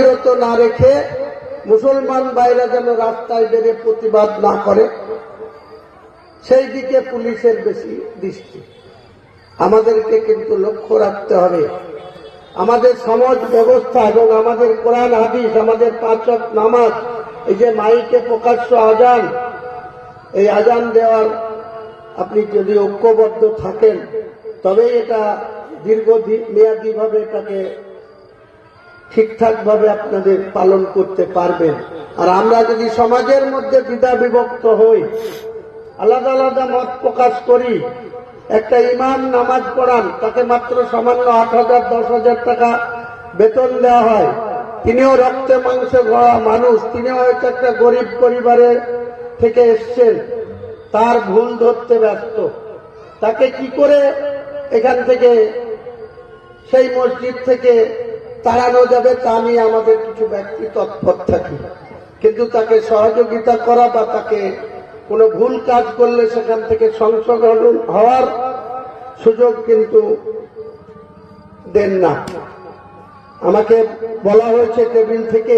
বিরত না রেখে মুসলমান বাইরা যেন রাস্তায় বেড়ে প্রতিবাদ না করে, সেই দিকে পুলিশের বেশি দৃষ্টি। আমাদেরকে কিন্তু লক্ষ্য রাখতে হবে। আমাদের সমাজ ব্যবস্থা এবং আমাদের কোরআন, হাদিস, আমাদের পাঁচক নামাজ, এই যে মাইকে প্রকাশ্য আজান এই আজান দেওয়ার আপনি যদি ঐক্যবদ্ধ থাকেন তবে এটা দীর্ঘ মেয়াদী ভাবে এটাকে ঠিকঠাক ভাবে আপনাদের পালন করতে পারবেন। আর আমরা যদি সমাজের মধ্যে দ্বিধা বিভক্ত হই, আলাদা আলাদা মত প্রকাশ করি, একটা ইমাম নামাজ পড়ান, তাকে মাত্র সামান্য আট হাজার, দশ হাজার টাকা বেতন দেওয়া হয়, তিনিও রক্তে মাংসে গড়া মানুষ, তিনিও হয়তো একটা গরিব পরিবারের থেকে এসছেন, তার ভুল ধরতে ব্যস্ত। তাকে কি করে এখান থেকে সেই মসজিদ থেকে তাড়ানো যাবে তা নিয়ে আমাদের কিছু ব্যক্তি তৎপর থাকে। কিন্তু তাকে সহযোগিতা করা বা তাকে কোনো ভুল কাজ করলে সেখান থেকে সংশোধন হওয়ার সুযোগ কিন্তু দেন না। আমাকে বলা হয়েছে টেবিল থেকে